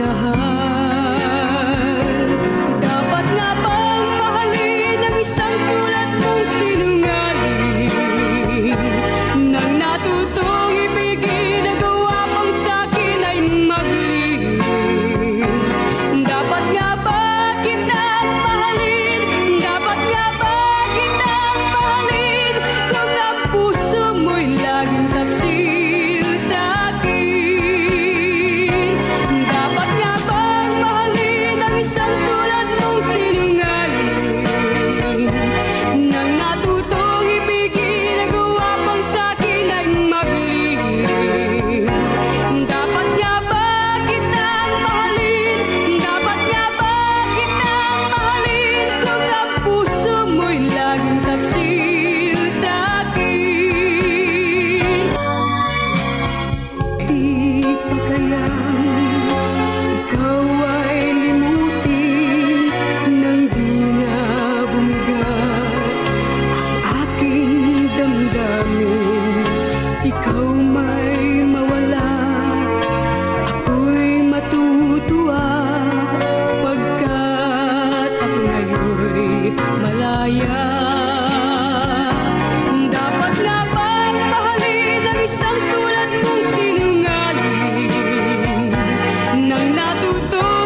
know ako'y laging taksi. malaya. Dapat nga bang mahalin ang isang tulad mong sinungaling? Nang natutunan